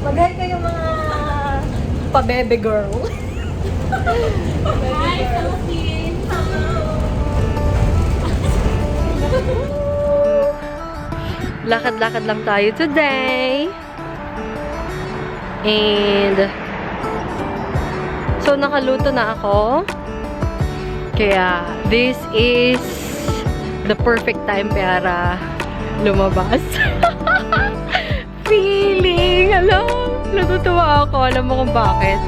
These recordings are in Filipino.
Mag-hi kayo mga pa-bebe girl. Hi, Philippines! Lakad-lakad lang tayo today. And so nakaluto na ako. Kaya this is the perfect time para lumabas. Feeling! Alam, natutuwa ako. Alam mo kung bakit?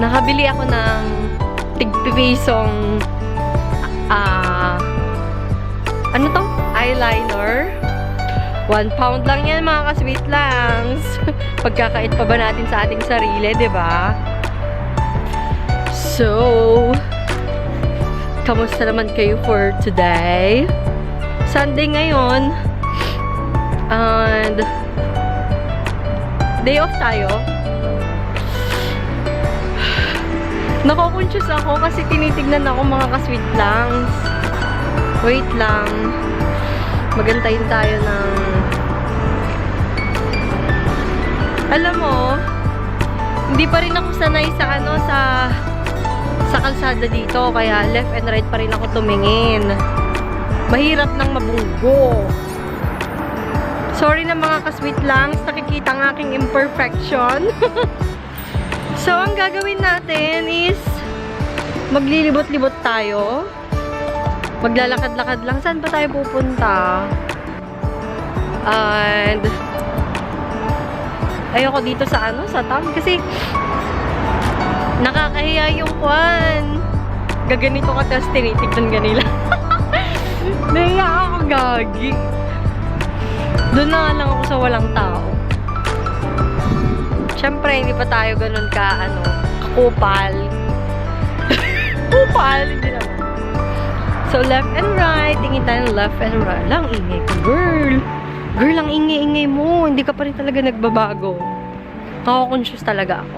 Nakabili ako ng tigpisong ah ano to? Eyeliner. One pound lang yan, mga ka-sweet langs. Pagkakait pa ba natin sa ating sarili, ba? So, kamusta naman kayo for today? Sunday ngayon. And, day off tayo. Nako-conscious ako kasi tinitignan ako mga ka-sweet langs. Wait lang. Magantayin tayo ng... Alam mo, hindi pa rin ako sanay sa ano, sa sa kalsada dito. Kaya left and right pa rin ako tumingin. Mahirap nang mabunggo. Sorry na mga ka-sweet langs. Nakikita ang aking imperfection. so, ang gagawin natin is maglilibot-libot tayo. Maglalakad-lakad lang. Saan ba tayo pupunta? And ayoko dito sa ano, sa town. Kasi nakakahiya yung kwan. Gaganito ka tapos tinitignan ka nila. Nahiya ako gagi. Doon na lang ako sa walang tao. Siyempre, hindi pa tayo ganun ka, ano, kakupal. Kupal, hindi naman. So, left and right. Tingin tayo left and right. Lang, ingay ko. Girl! Girl, ang ingay-ingay mo. Hindi ka pa rin talaga nagbabago. Ako-conscious talaga ako.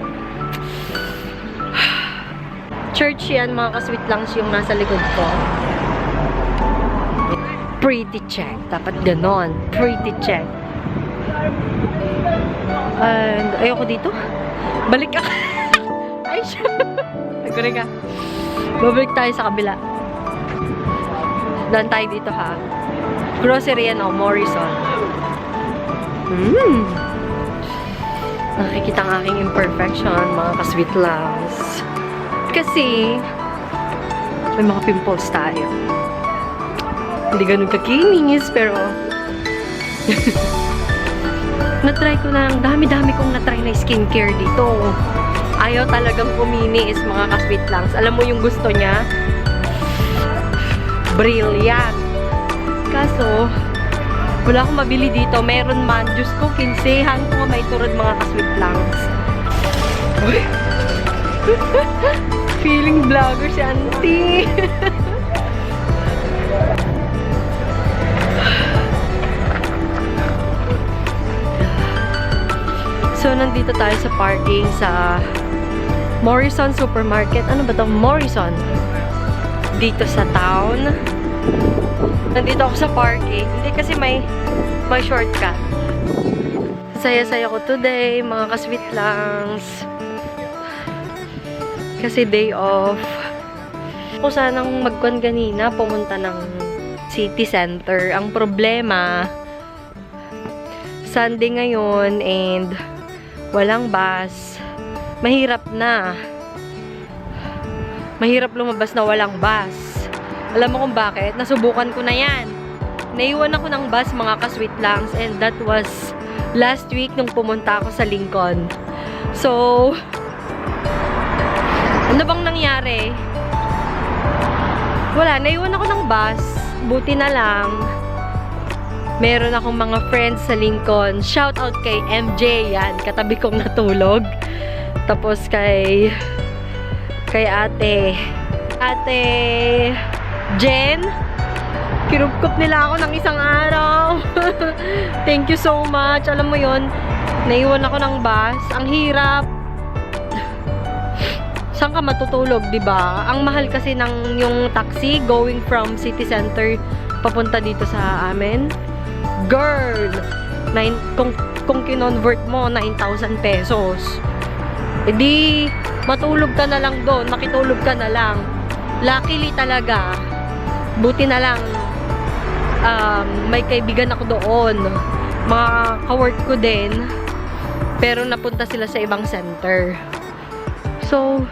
Church yan, mga kasweet lang yung nasa likod ko. Pretty check. Dapat ganon. Pretty check. And, ayoko dito. Balik ka. Ay, siya. Nagkurin ka. Babalik tayo sa kabila. Daan tayo dito ha. Grocery ano, Morrison. Hmm. Nakikita ang aking imperfection, mga ka-sweet loves. Kasi, may mga pimples tayo. Hindi ganun kakinis, pero natry ko na, ang dami-dami kong natry na skincare dito. Ayaw talagang kuminis, mga ka-sweet langs. Alam mo yung gusto niya? Brilliant. Kaso, wala akong mabili dito. Meron man. Diyos ko, kinsehan ko may turod mga ka-sweet langs. Uy. Feeling vlogger si auntie. So, nandito tayo sa parking sa Morrison Supermarket. Ano ba to? Morrison. Dito sa town. Nandito ako sa parking. Hindi kasi may, may shortcut. Saya-saya ko today, mga kasweet langs. Kasi day off. Ako sanang magkwan ganina, pumunta ng city center. Ang problema, Sunday ngayon and walang bus. Mahirap na. Mahirap lumabas na walang bus. Alam mo kung bakit? Nasubukan ko na yan. Naiwan ako ng bus mga ka-sweet langs and that was last week nung pumunta ako sa Lincoln. So, ano bang nangyari? Wala, naiwan ako ng bus. Buti na lang. Meron akong mga friends sa Lincoln. Shout out kay MJ yan. Katabi kong natulog. Tapos kay kay ate. Ate Jen. Kinupkup nila ako ng isang araw. Thank you so much. Alam mo yon naiwan ako ng bus. Ang hirap. Saan ka matutulog, ba? Ang mahal kasi ng yung taxi going from city center papunta dito sa amin. Girl, nine, kung kung kinonvert mo, 9,000 pesos. E di, matulog ka na lang doon, makitulog ka na lang. Luckily talaga, buti na lang, um, may kaibigan ako doon. Mga kawork ko din. Pero napunta sila sa ibang center. So,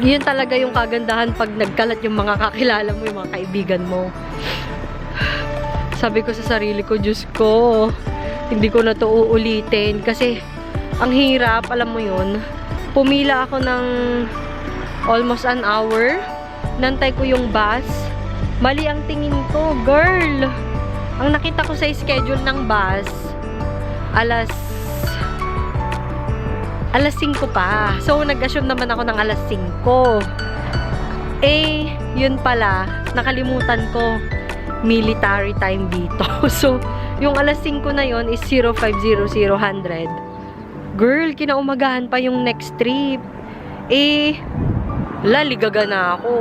yun talaga yung kagandahan pag nagkalat yung mga kakilala mo, yung mga kaibigan mo. Sabi ko sa sarili ko, Diyos ko, hindi ko na to uulitin. Kasi, ang hirap, alam mo yun. Pumila ako ng almost an hour. Nantay ko yung bus. Mali ang tingin ko, girl. Ang nakita ko sa schedule ng bus, alas alas 5 pa. So, nag-assume naman ako ng alas 5. Eh, yun pala, nakalimutan ko, military time dito. So, yung alas 5 na yon is 0500. Girl, kinaumagahan pa yung next trip. Eh, laligaga na ako.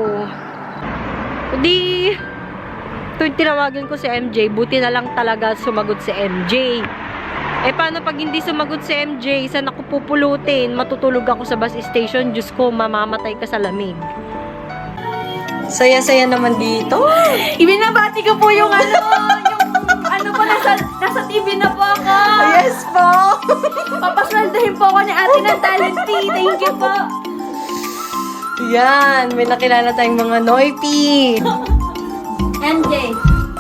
Di, tuwing tinawagan ko si MJ, buti na lang talaga sumagot si MJ. Eh, paano pag hindi sumagot si MJ, saan ako pupulutin? Matutulog ako sa bus station, Diyos ko, mamamatay ka sa lamig. Saya-saya naman dito. Ibinabati ko po yung ano, yung ano po, nasa, nasa TV na po ako. Yes po! Papasweldohin po ako ni ate ng talent fee. Thank you po. Yan, may nakilala tayong mga Noipi. MJ.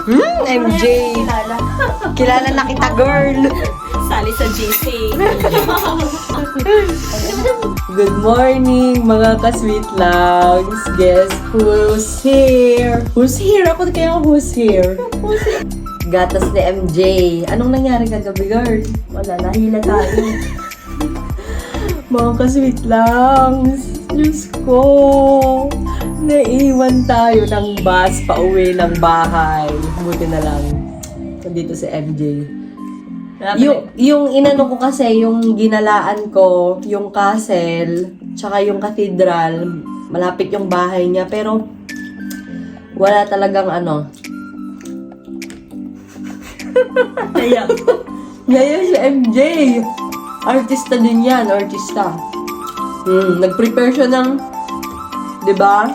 Hmm, MJ. Kilala. Kilala na kita, girl. Sali sa GC. Good morning, mga ka-sweet loves. Guess who's here? Who's here? Ako kaya who's here? Who's here? Gatas ni MJ. Anong nangyari kagabi, girl? Wala, nahila tayo. Mga ka-sweet loves. Diyos ko. Naiwan tayo ng bus pa uwi ng bahay. Buti na lang. Nandito si MJ. Yung, yung inano ko kasi, yung ginalaan ko, yung castle, tsaka yung cathedral, malapit yung bahay niya, pero wala talagang ano. Kaya, Ngayon si MJ, artista din yan, artista. Hmm, nag-prepare siya ng, di ba?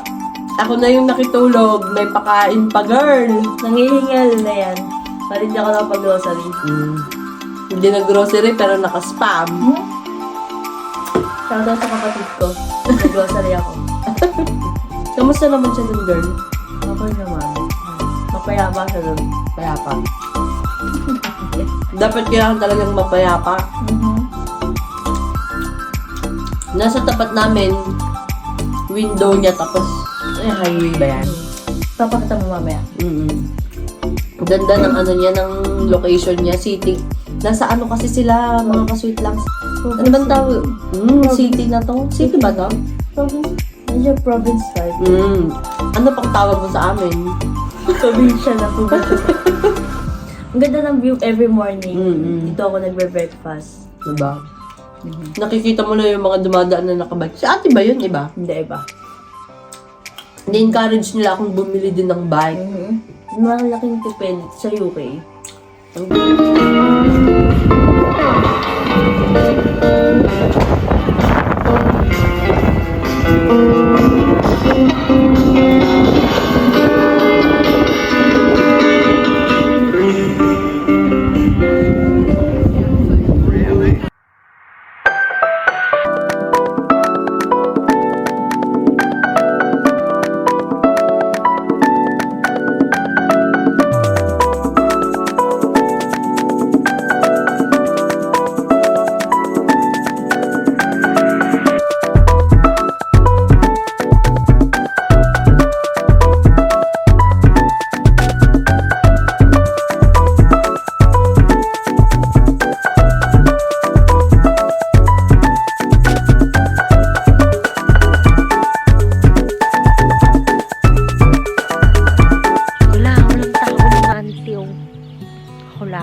Ako na yung nakitulog, may pakain pa, girl. nangihingal na yan. Palit ako ng pag-grocery. Hmm. Hindi nag-grocery, pero naka-spam. Shoutout sa kapatid ko. Nag-grocery ako. Kamusta naman siya dun, girl? Okay naman. Mapayama siya doon. Payapa. Dapat kailangan talagang mapayapa. Mm-hmm. Nasa tapat namin, window niya, tapos, eh, highway ba yan? Papakita mo mamaya. Mm Ganda ng ano niya, ng location niya, city. Nasa ano kasi sila, mga ka-sweet lang. Ano bang tawag? Mm, city na to? City ba to? Province. Medyo province type. Mm. Ano pang tawag mo sa amin? Probinsya na probinsya. Ang ganda ng view every morning. Mm-mm. Dito ako nagbe-breakfast. Diba? Nakikita mo na yung mga dumadaan na nakabike. Si ate ba yun, iba? Hindi iba. Ni-encourage nila akong bumili din ng bike. Mm-hmm. Malaking tipid sa UK. Wala, Thank you.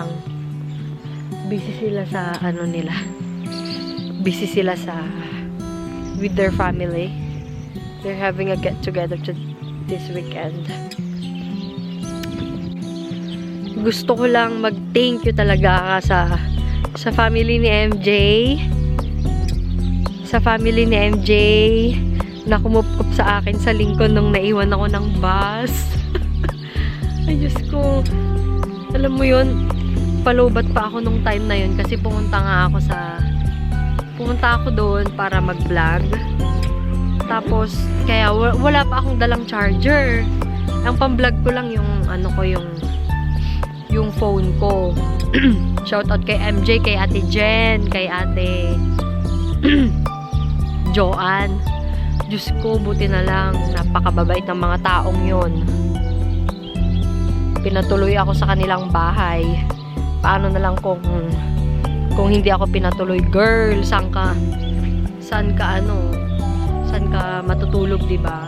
Lang. Busy sila sa ano nila. Busy sila sa with their family. They're having a get together to this weekend. gusto ko lang mag-thank you talaga sa sa family ni MJ. Sa family ni MJ na kumupkup sa akin sa Lincoln nung naiwan ako ng bus. Ay, Diyos ko. Alam mo yun, palubat pa ako nung time na yun kasi pumunta nga ako sa pumunta ako doon para mag-vlog. Tapos, kaya wa- wala pa akong dalang charger. Ang pang-vlog ko lang yung ano ko yung yung phone ko. Shoutout kay MJ, kay Ate Jen, kay Ate Joanne. Diyos ko, buti na lang. Napakababait ng mga taong yon. Pinatuloy ako sa kanilang bahay. Paano na lang kung kung hindi ako pinatuloy, girl, saan ka saan ka ano saan ka matutulog, 'di ba?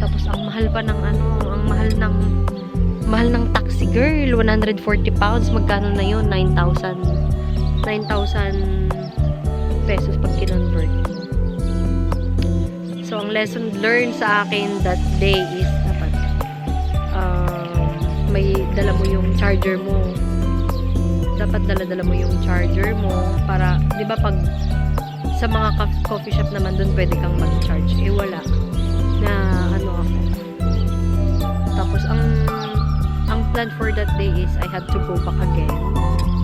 Tapos ang mahal pa ng ano, ang mahal ng mahal ng taxi girl, 140 pounds, magkano na 'yon? 9,000 9,000 pesos pag kinonvert. So, ang lesson learned sa akin that day is dapat um, may dala mo yung charger mo. Dapat dala-dala mo yung charger mo para, di ba pag sa mga coffee shop naman doon pwede kang mag-charge. Eh, wala. Na, ano ako. Tapos, ang ang plan for that day is I had to go back again.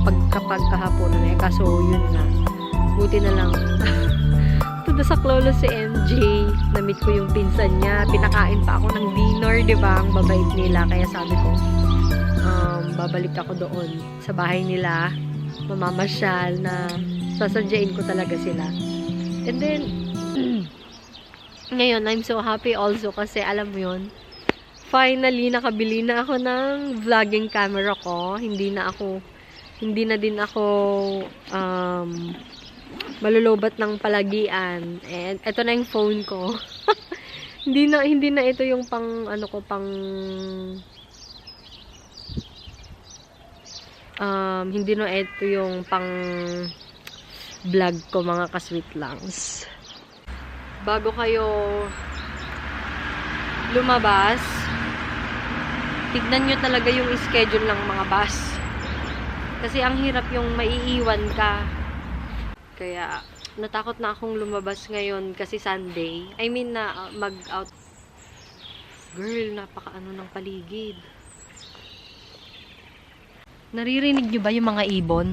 Pag kapag kahapon na eh. Kaso, yun na. Buti na lang. Tuda sa klolo si MJ. Namit ko yung pinsan niya. Pinakain pa ako ng dinner, di ba? Ang babait nila. Kaya sabi ko, babalik ako doon sa bahay nila. Mamamasyal na sasadyain ko talaga sila. And then, ngayon, I'm so happy also kasi alam mo yun, finally, nakabili na ako ng vlogging camera ko. Hindi na ako, hindi na din ako, um, malulubat ng palagian. And ito na yung phone ko. hindi na hindi na ito yung pang ano ko pang um, hindi na ito yung pang vlog ko mga ka-sweet langs. Bago kayo lumabas, tignan nyo talaga yung schedule ng mga bus. Kasi ang hirap yung maiiwan ka. Kaya, natakot na akong lumabas ngayon kasi Sunday. I mean na uh, mag-out. Girl, napaka-ano ng paligid. Naririnig nyo ba yung mga ibon?